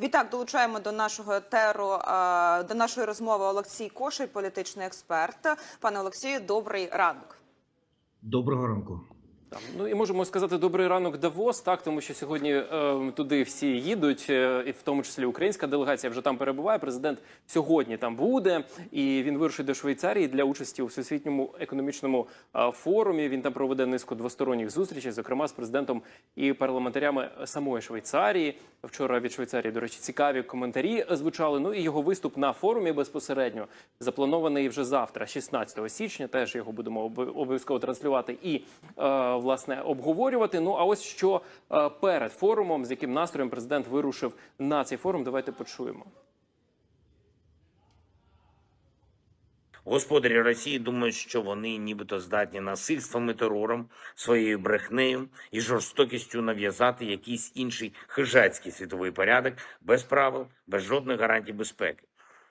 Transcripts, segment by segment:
Відтак долучаємо до нашого етеру, е, до нашої розмови Олексій Кошель, політичний експерт. Пане Олексію, добрий ранок. Доброго ранку. Там, ну і можемо сказати добрий ранок Давос, так тому що сьогодні е, туди всі їдуть, е, і в тому числі українська делегація вже там перебуває. Президент сьогодні там буде, і він вирушить до Швейцарії для участі у всесвітньому економічному е, форумі. Він там проведе низку двосторонніх зустрічей, зокрема з президентом і парламентарями самої Швейцарії. Вчора від Швейцарії, до речі, цікаві коментарі звучали. Ну і його виступ на форумі безпосередньо запланований вже завтра, 16 січня. Теж його будемо обов- обов'язково транслювати і е, власне обговорювати. Ну а ось що е, перед форумом, з яким настроєм президент вирушив на цей форум. Давайте почуємо. Господарі Росії думають, що вони нібито здатні насильством і терором, своєю брехнею і жорстокістю нав'язати якийсь інший хижацький світовий порядок без правил, без жодних гарантій безпеки.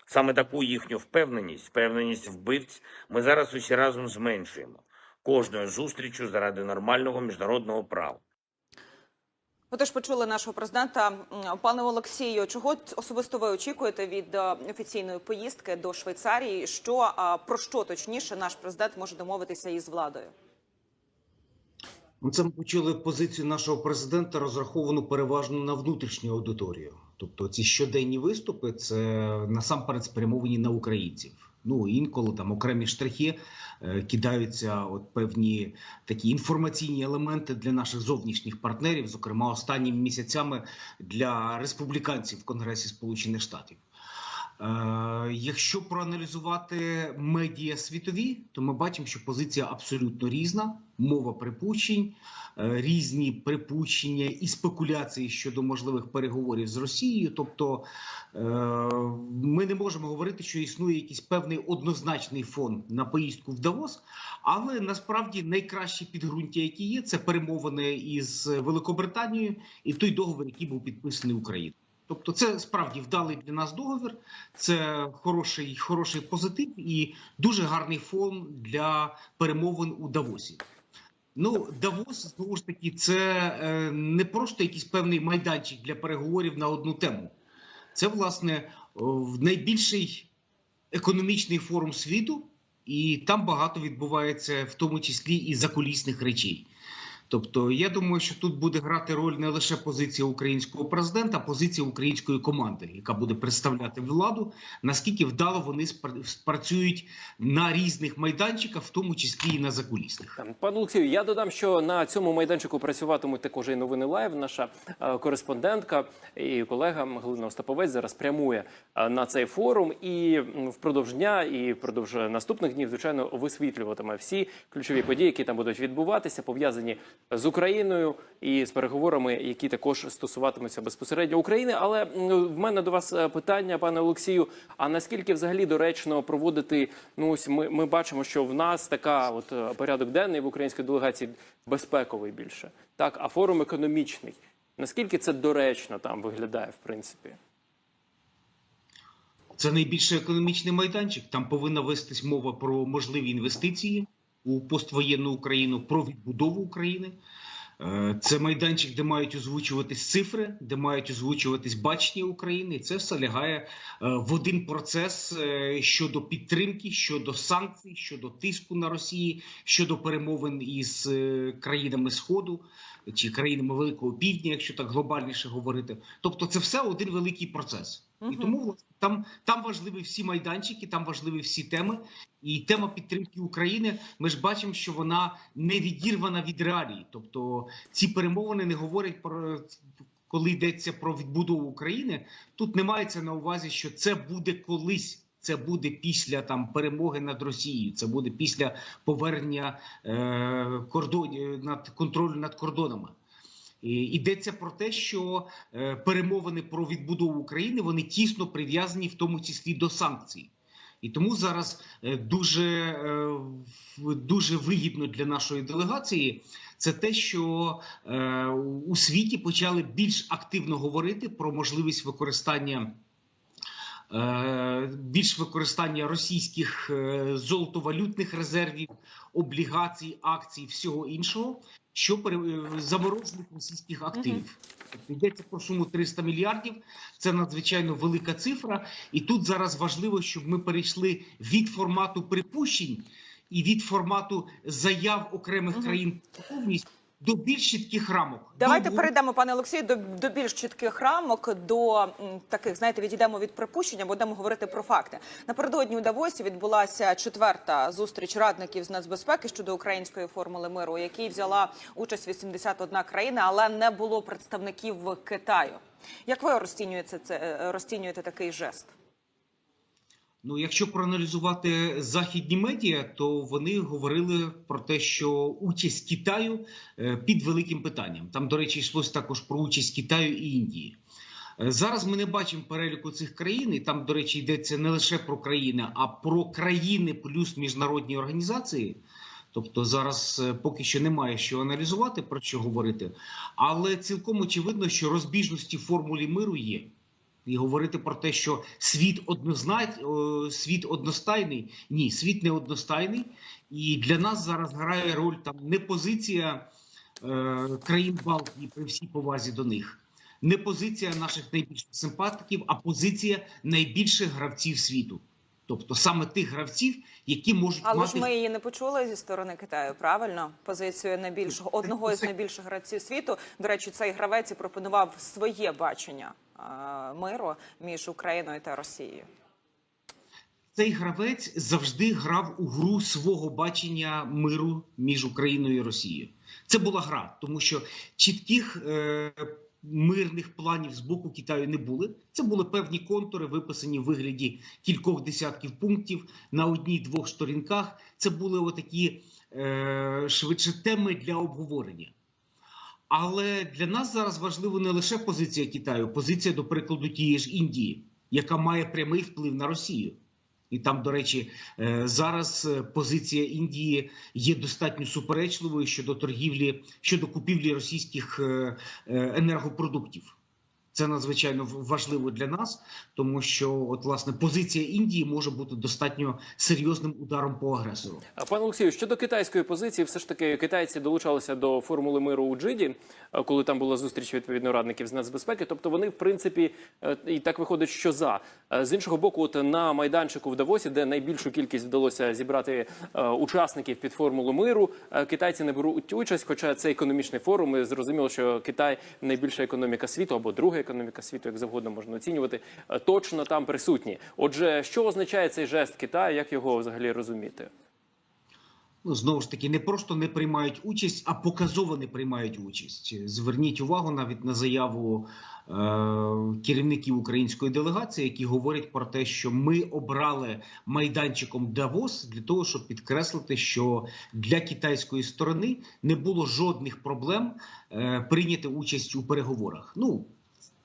Саме таку їхню впевненість, впевненість вбивць, ми зараз усі разом зменшуємо кожною зустрічю заради нормального міжнародного права. Отож, почули нашого президента. Пане Олексію, чого особисто ви очікуєте від е, офіційної поїздки до Швейцарії? Що про що точніше наш президент може домовитися із владою? Ну, це ми почули позицію нашого президента, розраховану переважно на внутрішню аудиторію. Тобто ці щоденні виступи це насамперед спрямовані на українців. Ну інколи там окремі штрихи е, кидаються от певні такі інформаційні елементи для наших зовнішніх партнерів, зокрема останніми місяцями для республіканців в Конгресі Сполучених Штатів. Е, Якщо проаналізувати медіа світові, то ми бачимо, що позиція абсолютно різна. Мова припущень, е, різні припущення і спекуляції щодо можливих переговорів з Росією. Тобто е, ми не можемо говорити, що існує якийсь певний однозначний фон на поїздку в Давос, але насправді найкращі підґрунтя, які є, це перемовини із Великобританією і той договір, який був підписаний Україною. Тобто, це справді вдалий для нас договір, це хороший, хороший позитив і дуже гарний фон для перемовин у Давосі. Ну, Давос знову ж таки, це е, не просто якийсь певний майданчик для переговорів на одну тему. Це власне найбільший економічний форум світу, і там багато відбувається, в тому числі і закулісних речей. Тобто, я думаю, що тут буде грати роль не лише позиція українського президента, а позиція української команди, яка буде представляти владу, наскільки вдало вони спра- спрацюють на різних майданчиках, в тому числі і на закулісних. Пане Олексію, я додам, що на цьому майданчику працюватимуть також і новини лайв. Наша е, кореспондентка і колега Галина Остаповець зараз прямує е, на цей форум і впродовж дня, і впродовж наступних днів, звичайно, висвітлюватиме всі ключові події, які там будуть відбуватися, пов'язані з Україною і з переговорами, які також стосуватимуться безпосередньо України. Але в мене до вас е, питання, пане Олексію. А наскільки взагалі доречно проводити? Ну ось ми, ми бачимо, що в нас така от е, порядок денний в українській делегації безпековий більше, так а форум економічний. Наскільки це доречно там виглядає, в принципі? Це найбільший економічний майданчик. Там повинна вестись мова про можливі інвестиції у поствоєнну Україну, про відбудову України. Е, Це майданчик, де мають озвучуватись цифри, де мають озвучуватись бачення України. Це все лягає е, в один процес е, щодо підтримки, щодо санкцій, щодо тиску на Росії, щодо перемовин із країнами Сходу чи країнами Великого Півдня, якщо так глобальніше говорити. Тобто, це все один великий процес. І тому власне, там, там важливі всі майданчики, там важливі всі теми. І тема підтримки України. Ми ж бачимо, що вона не відірвана від реалій. Тобто ці перемовини не говорять про коли йдеться про відбудову України. Тут не мається на увазі, що це буде колись. Це буде після там перемоги над Росією. Це буде після повернення е, кордонів над контролю над кордонами. І йдеться про те, що е, перемовини про відбудову України вони тісно прив'язані, в тому числі до санкцій. І тому зараз е, дуже, е, дуже вигідно для нашої делегації це те, що е, у світі почали більш активно говорити про можливість використання. е, Більш використання російських е, золотовалютних резервів, облігацій, акцій, всього іншого, що е, заморожених російських активів. Тобто Йдеться про суму 300 мільярдів. Це надзвичайно велика цифра. І тут зараз важливо, щоб ми перейшли від формату припущень і від формату заяв окремих країн повністю до більш чітких рамок. Давайте До- перейдемо, пане Олексію, до, до більш чітких рамок, до м, таких, знаєте, відійдемо від припущення, будемо говорити про факти. Напередодні у Давосі відбулася четверта зустріч радників з нацбезпеки щодо української формули миру, у якій взяла участь 81 країна, але не було представників Китаю. Як ви розцінюєте це е, розцінюєте такий жест? Ну, якщо проаналізувати західні медіа, то вони говорили про те, що участь Китаю е, під великим питанням. Там, до речі, йшлось також про участь Китаю і Індії. Е, Зараз ми не бачимо переліку цих країн, і там, до речі, йдеться не лише про країни, а про країни плюс міжнародні організації. Тобто зараз е, поки що немає що аналізувати, про що говорити, але цілком очевидно, що розбіжності в формулі миру є. І говорити про те, що світ однозна... світ одностайний. Ні, світ не одностайний. І для нас зараз грає роль там не позиція е, країн Балтії при всій повазі до них, не позиція наших найбільших симпатиків, а позиція найбільших гравців світу. Тобто саме тих гравців, які можуть Але мати ж ми її не почули зі сторони Китаю. Правильно, позицію найбільшого одного із найбільших гравців світу. До речі, цей гравець і пропонував своє бачення е, миру між Україною та Росією. цей гравець завжди грав у гру свого бачення миру між Україною і Росією. Це була гра, тому що чітких е, мирних планів з боку Китаю не були. Це були певні контури, виписані в вигляді кількох десятків пунктів на одній-двох сторінках. Це були отакі е, швидше теми для обговорення. Але для нас зараз важливо не лише позиція Китаю, позиція, до прикладу, тієї ж Індії, яка має прямий вплив на Росію. І там, до речі, е, зараз е, позиція Індії є достатньо суперечливою щодо торгівлі, щодо купівлі російських е, енергопродуктів. Це надзвичайно важливо для нас, тому що от власне позиція Індії може бути достатньо серйозним ударом по агресору. А, Пане Олексію, щодо китайської позиції, все ж таки китайці долучалися до формули миру у Джиді, е, коли там була зустріч відповідно радників з нацбезпеки. Тобто вони, в принципі, е, і так виходить, що за Е, з іншого боку, от на майданчику в Давосі, де найбільшу кількість вдалося зібрати учасників під формулу миру, китайці не беруть участь. Хоча це економічний форум, і зрозуміло, що Китай найбільша економіка світу або друга економіка світу, як завгодно можна оцінювати, е, точно там присутні. Отже, що означає цей жест Китаю? Як його взагалі розуміти? ну, знову ж таки не просто не приймають участь, а показово не приймають участь. Зверніть увагу навіть на заяву е, керівників української делегації, які говорять про те, що ми обрали майданчиком Давос для того, щоб підкреслити, що для китайської сторони не було жодних проблем е, прийняти участь у переговорах. Ну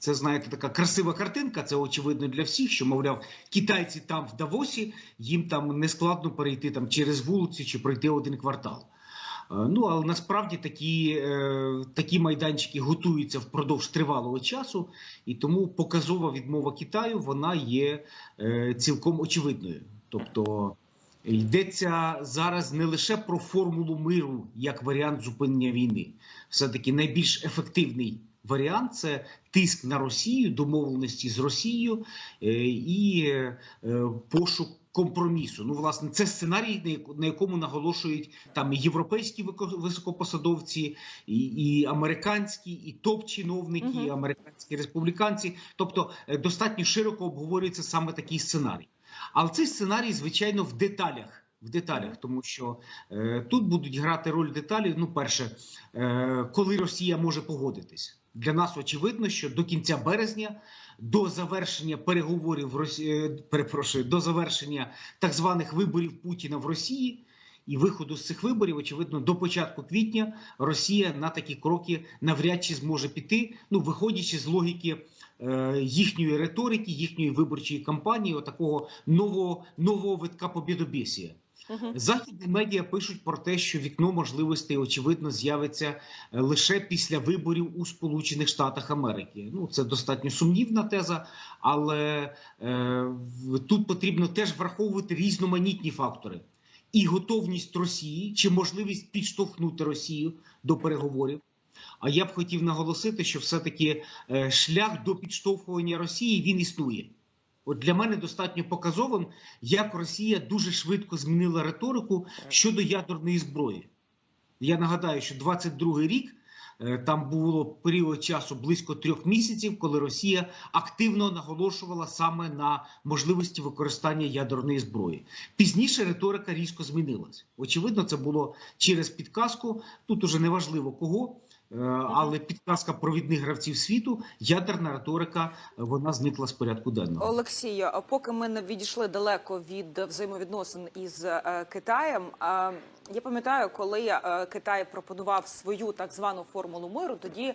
це знаєте, така красива картинка. Це очевидно для всіх, що мовляв, китайці там в Давосі, їм там не складно перейти там через вулицю чи пройти один квартал. Е, Ну але насправді такі, е, такі майданчики готуються впродовж тривалого часу, і тому показова відмова Китаю вона є е, цілком очевидною. Тобто йдеться зараз не лише про формулу миру як варіант зупинення війни, все таки найбільш ефективний варіант це тиск на Росію, домовленості з Росією е, і е, пошук компромісу. Ну, власне, це сценарій, на якому наголошують там і європейські високопосадовці, і, і американські, і топ-чиновники, Мгм. і американські республіканці. Тобто е, достатньо широко обговорюється саме такий сценарій. Але цей сценарій, звичайно, в деталях. В деталях, тому що е, тут будуть грати роль деталі. Ну, перше, е, коли Росія може погодитись. Для нас очевидно, що до кінця березня, до завершення переговорів Росії, перепрошую, до завершення так званих виборів Путіна в Росії і виходу з цих виборів, очевидно, до початку квітня Росія на такі кроки навряд чи зможе піти. Ну, виходячи з логіки е, їхньої риторики, їхньої виборчої кампанії, отакого нового нового витка побєдобєсія. Мгм. Західні медіа пишуть про те, що вікно можливостей очевидно з'явиться е, лише після виборів у Сполучених Штатах Америки. Ну це достатньо сумнівна теза, але е, тут потрібно теж враховувати різноманітні фактори. і готовність Росії чи можливість підштовхнути Росію до переговорів. А я б хотів наголосити, що все-таки е, шлях до підштовхування Росії він існує. От для мене достатньо показовим, як Росія дуже швидко змінила риторику щодо ядерної зброї. Я нагадаю, що 22-й рік е, там було період часу близько трьох місяців, коли Росія активно наголошувала саме на можливості використання ядерної зброї. Пізніше риторика різко змінилась. Очевидно, це було через підказку. Тут уже неважливо кого. Е, Але підказка провідних гравців світу, ядерна риторика, е, вона зникла з порядку денного. Олексію, поки ми не відійшли далеко від взаємовідносин із е, Китаєм. Я пам'ятаю, коли Китай пропонував свою так звану формулу миру, тоді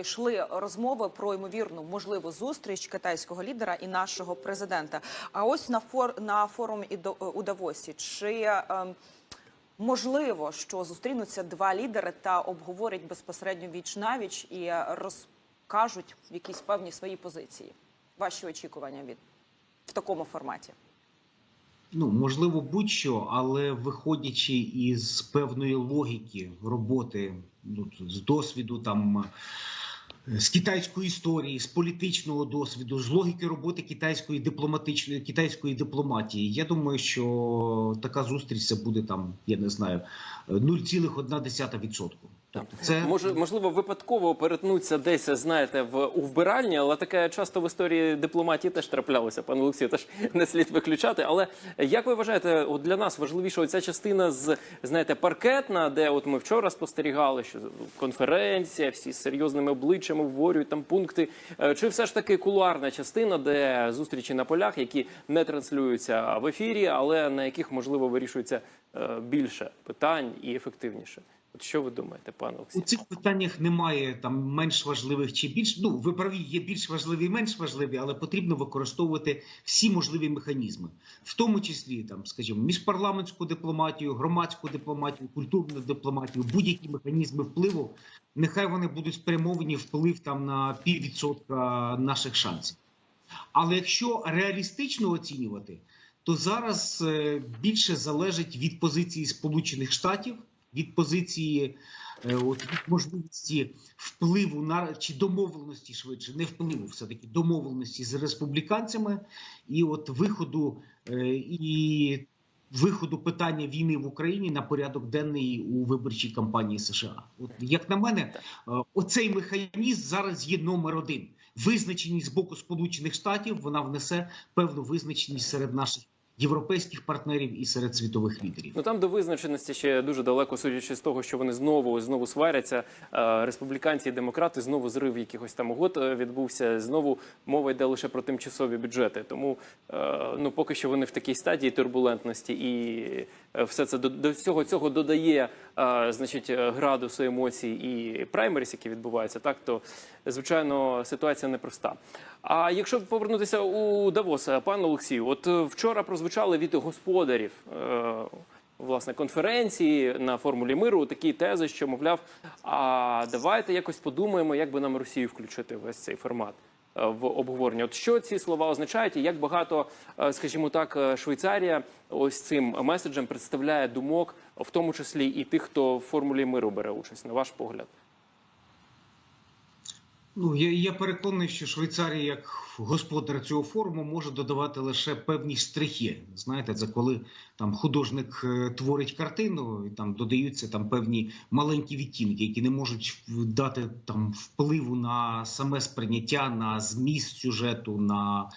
йшли розмови про ймовірну можливу зустріч китайського лідера і нашого президента. А ось на фор на до- у Давосі чи е, можливо, що зустрінуться два лідери та обговорять безпосередньо віч навіч і розкажуть якісь певні свої позиції. Ваші очікування від в такому форматі? Ну, можливо, будь-що, але виходячи із певної логіки роботи, ну, з досвіду там. З китайської історії, з політичного досвіду, з логіки роботи китайської дипломатичної китайської дипломатії, я думаю, що така зустріч це буде там, я не знаю, е, 0,1%. Це Може, можливо, випадково перетнуться десь, знаєте, в у вбиральні, але таке часто в історії дипломатії теж траплялося, пане Олексію, теж не слід виключати. Але як ви вважаєте, от для нас важливіша оця частина з знаєте, паркетна, де от ми вчора спостерігали, що конференція, всі з серйозними обличчями обговорюють там пункти, Е, чи все ж таки кулуарна частина, де зустрічі на полях, які не транслюються в ефірі, але на яких можливо вирішується е, більше питань і ефективніше? От що ви думаєте, пане у цих питаннях немає там менш важливих чи більш. Ну ви праві, є більш важливі і менш важливі, але потрібно використовувати всі можливі механізми, в тому числі там, скажімо, міжпарламентську дипломатію, громадську дипломатію, культурну дипломатію, будь-які механізми впливу. Нехай вони будуть спрямовані вплив там на піввідсотка наших шансів. Але якщо реалістично оцінювати, то зараз е, більше залежить від позиції Сполучених Штатів, від позиції е, от, від можливості впливу на чи домовленості швидше, не впливу, все таки домовленості з республіканцями, і от виходу е, і виходу питання війни в Україні на порядок денний у виборчій кампанії США. От як на мене, е, оцей механізм зараз є номер один. Визначеність з боку Сполучених Штатів вона внесе певну визначеність серед наших європейських партнерів і серед світових лідерів. Ну там до визначеності ще дуже далеко, судячи з того, що вони знову знову сваряться. Е, Республіканці і демократи знову зрив якихось там угод е, відбувся. Знову мова йде лише про тимчасові бюджети. Тому е, ну поки що вони в такій стадії турбулентності, і все це до, до всього цього додає значить е, градусу емоцій і праймеріс, які відбуваються. Так то звичайно ситуація непроста. А якщо повернутися у Давос, пане Олексію, от е, вчора прозвучали від господарів. е, Власне, конференції на формулі миру такі тези, що мовляв, а давайте якось подумаємо, як би нам Росію включити в весь цей формат в обговорення. От що ці слова означають, і як багато, е, скажімо так, е, Швейцарія ось цим меседжем представляє думок, в тому числі і тих, хто в формулі миру бере участь, на ваш погляд. Ну я, я переконаний, що Швейцарія, як господар цього форуму, може додавати лише певні штрихи. Знаєте, це коли там художник е, творить картину, і там додаються там певні маленькі відтінки, які не можуть дати там впливу на саме сприйняття, на зміст сюжету, на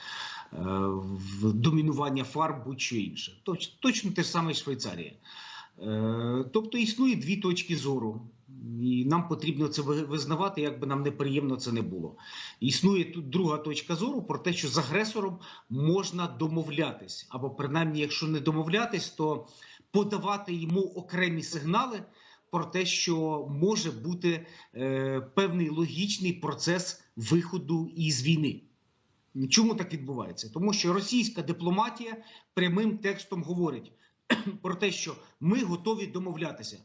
е, домінування фарб, будь-що інше. Точ, точно те ж саме і Швейцарія. Е, Тобто існує дві точки зору, і нам потрібно це визнавати, як би нам неприємно це не було. Існує тут друга точка зору про те, що з агресором можна домовлятись, або принаймні, якщо не домовлятись, то подавати йому окремі сигнали про те, що може бути е, певний логічний процес виходу із війни. Чому так відбувається? Тому що російська дипломатія прямим текстом говорить про те, що ми готові домовлятися.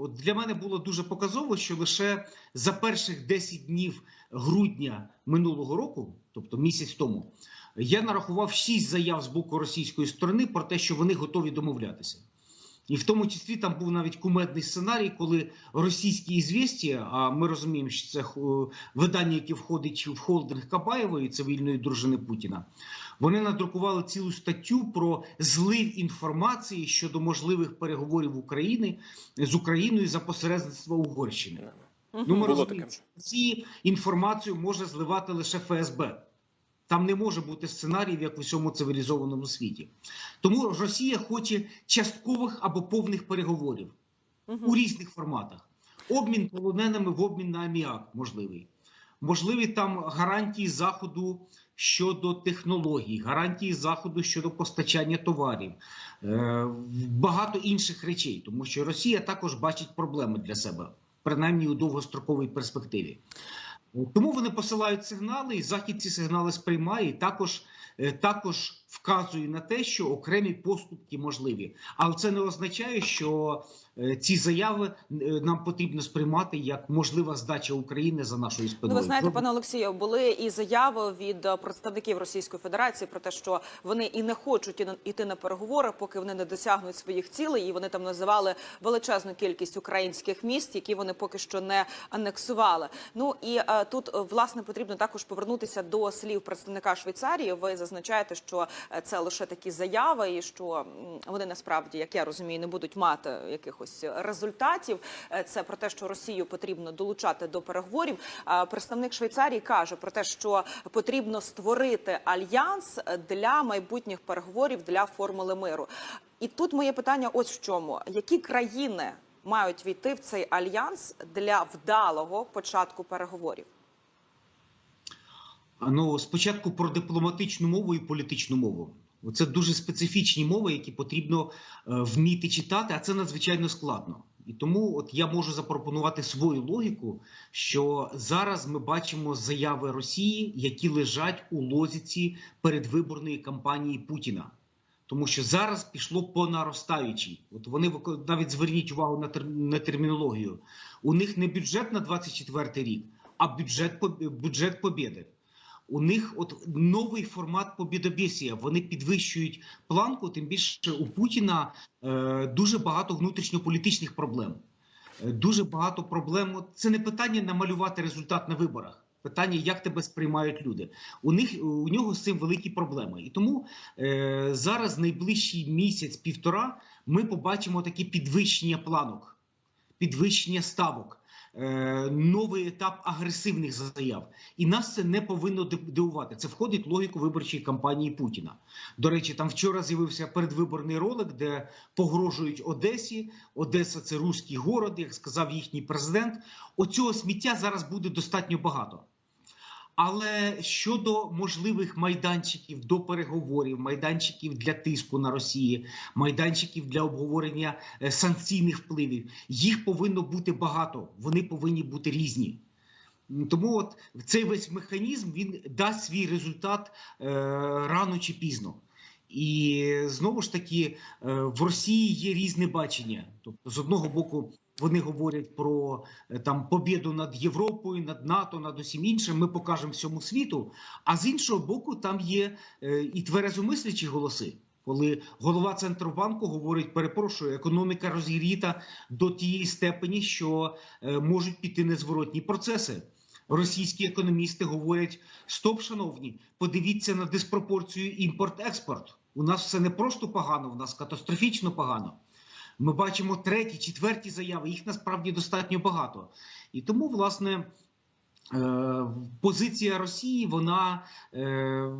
От для мене було дуже показово, що лише за перших 10 днів грудня минулого року, тобто місяць тому, я нарахував 6 заяв з боку російської сторони про те, що вони готові домовлятися. І в тому числі там був навіть кумедний сценарій, коли російські ізвістія, а ми розуміємо, що це е, видання, яке входить в холдинг Кабаєвої цивільної дружини Путіна. Вони надрукували цілу статтю про злив інформації щодо можливих переговорів України з Україною за посередництва Угорщини. Ну, ми розуміємо, ці інформацію може зливати лише ФСБ. Там не може бути сценаріїв, як в усьому цивілізованому світі. Тому Росія хоче часткових або повних переговорів у різних форматах. Обмін полоненими в обмін на аміак можливий. Можливі там гарантії заходу щодо технологій, гарантії заходу щодо постачання товарів, е, багато інших речей, тому що Росія також бачить проблеми для себе, принаймні у довгостроковій перспективі. Тому вони посилають сигнали, і захід ці сигнали сприймає і також, е, також вказує на те, що окремі поступки можливі. Але це не означає, що е, ці заяви е, нам потрібно сприймати як можлива здача України за нашою Ну, ви знаєте, пане Олексію, були і заяви від е, представників Російської Федерації про те, що вони і не хочуть іти- на переговори, поки вони не досягнуть своїх цілей. І вони там називали величезну кількість українських міст, які вони поки що не анексували. Ну і тут власне потрібно також повернутися до слів представника Швейцарії. Ви зазначаєте, що це лише такі заяви, і що вони насправді, як я розумію, не будуть мати якихось результатів. Е, Це про те, що Росію потрібно долучати до переговорів. Представник Швейцарії каже про те, що потрібно створити альянс для майбутніх переговорів для формули миру. І тут моє питання: ось в чому: які країни мають війти в цей альянс для вдалого початку переговорів? Ну, спочатку про дипломатичну мову і політичну мову. Це дуже специфічні мови, які потрібно е, вміти читати, а це надзвичайно складно. І тому от я можу запропонувати свою логіку, що зараз ми бачимо заяви Росії, які лежать у лозіці передвиборної кампанії Путіна. Тому що зараз пішло по наростаючій. От вони навіть зверніть увагу на, тер- на термінологію. У них не бюджет на 24 рік, а бюджет бюджет побєди. У них от новий формат побідобєсія. Вони підвищують планку. Тим більше у Путіна е, дуже багато внутрішньополітичних проблем. Е, Дуже багато проблем. Це не питання намалювати результат на виборах. Питання, як тебе сприймають люди. У них у нього з цим великі проблеми. І тому е, зараз найближчий місяць-півтора ми побачимо такі підвищення планок, підвищення ставок, новий етап агресивних заяв. І нас це не повинно ди- дивувати. Це входить в логіку виборчої кампанії Путіна. До речі, там вчора з'явився передвиборний ролик, де погрожують Одесі. Одеса це руський город, як сказав їхній президент. Оцього сміття зараз буде достатньо багато. Але щодо можливих майданчиків до переговорів, майданчиків для тиску на Росії, майданчиків для обговорення е, санкційних впливів, їх повинно бути багато. Вони повинні бути різні. Тому от цей весь механізм він дасть свій результат е, рано чи пізно. І знову ж таки е, в Росії є різне бачення. Тобто, з одного боку, вони говорять про е, там побіду над Європою, над НАТО, над усім іншим. Ми покажемо всьому світу. А з іншого боку, там є е, і тверезомислячі голоси. Коли голова центробанку говорить, перепрошую, економіка розігріта до тієї степені, що е, можуть піти незворотні процеси. Російські економісти говорять: стоп, шановні, подивіться на диспропорцію імпорт-експорт. У нас все не просто погано, у нас катастрофічно погано. Ми бачимо треті, четверті заяви. Їх насправді достатньо багато. І тому, власне, е, позиція Росії, вона е,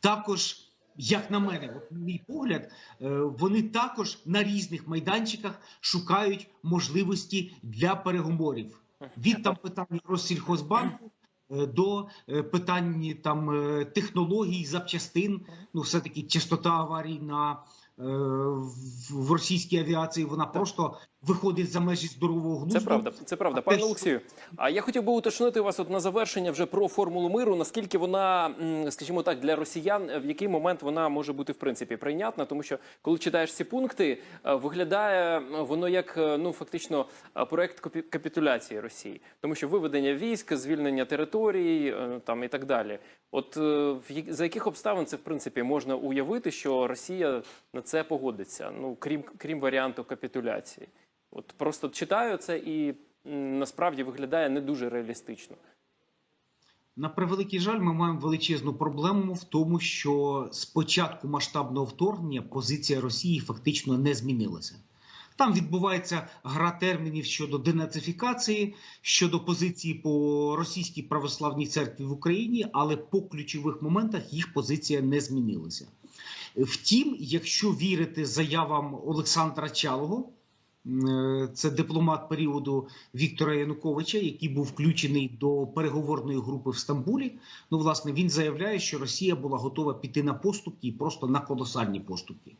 також. Як на мене, мій погляд, е, вони також на різних майданчиках шукають можливості для переговорів від там питання Россільхозбанку до питань там технологій, запчастин. Ну, все таки частота аварій на в в російській авіації вона просто виходить за межі здорового глузду. Це правда, це правда, пане Олексію. А я хотів би уточнити вас от на завершення вже про формулу миру. Наскільки вона, скажімо так, для росіян, в який момент вона може бути в принципі прийнятна? Тому що коли читаєш ці пункти, е, виглядає е, воно як е, ну фактично е, проект капітуляції Росії, тому що виведення військ, звільнення територій е, там і так далі. От е, за яких обставин це в принципі можна уявити, що Росія на це погодиться? Ну крім крім варіанту капітуляції. От просто читаю це і насправді виглядає не дуже реалістично. На превеликий жаль, ми маємо величезну проблему в тому, що з початку масштабного вторгнення позиція Росії фактично не змінилася. Там відбувається гра термінів щодо денацифікації, щодо позиції по російській православній церкві в Україні, але по ключових моментах їх позиція не змінилася. Втім, якщо вірити заявам Олександра Чалого, це дипломат періоду Віктора Януковича, який був включений до переговорної групи в Стамбулі. Ну, власне, він заявляє, що Росія була готова піти на поступки і просто на колосальні поступки.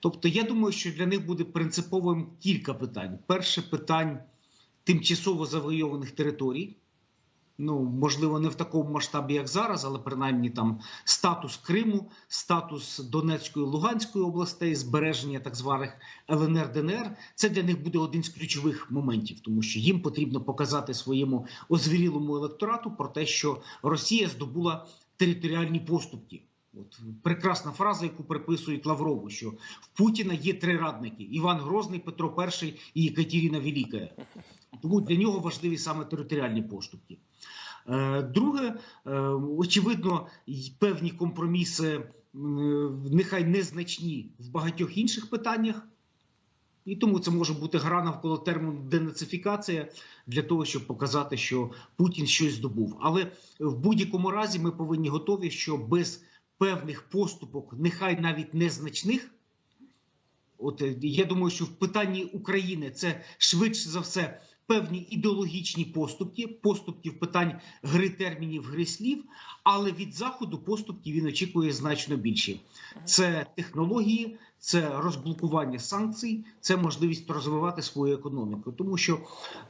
Тобто, я думаю, що для них буде принциповим кілька питань. Перше питань тимчасово завойованих територій. Ну, можливо, не в такому масштабі, як зараз, але принаймні там статус Криму, статус Донецької Луганської областей, збереження так званих ЛНР ДНР. Це для них буде один з ключових моментів, тому що їм потрібно показати своєму озвірілому електорату про те, що Росія здобула територіальні поступки. От прекрасна фраза, яку приписують Лаврову, що в Путіна є три радники: Іван Грозний, Петро І і Екатерина Велика. Тому для нього важливі саме територіальні поступки. Е, Друге, е, очевидно, певні компроміси, нехай незначні в багатьох інших питаннях. І тому це може бути гра навколо терміну денацифікація для того, щоб показати, що Путін щось здобув. Але в будь-якому разі ми повинні готові, що без певних поступок, нехай навіть незначних. От е, я думаю, що в питанні України це швидше за все певні ідеологічні поступки, поступки в питань гри термінів, гри слів. Але від заходу поступки він очікує значно більше. Це технології, це розблокування санкцій, це можливість розвивати свою економіку. Тому що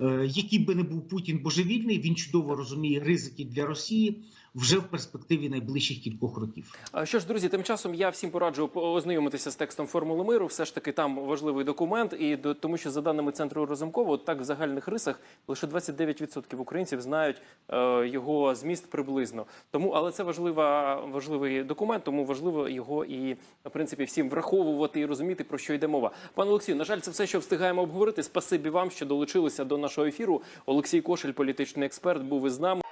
е, який би не був Путін божевільний, він чудово розуміє ризики для Росії вже в перспективі найближчих кількох років. А Що ж, друзі, тим часом я всім пораджу ознайомитися з текстом формули миру. Все ж таки там важливий документ, і до тому, що за даними центру Розумкова, так в загальних рисах лише 29% українців знають е, його зміст приблизно. Тому, але це важлива важливий документ, тому важливо його і в принципі всім враховувати і розуміти про що йде мова. Пане Олексію, на жаль, це все, що встигаємо обговорити. Спасибі вам, що долучилися до нашого ефіру. Олексій Кошель, політичний експерт, був із нами.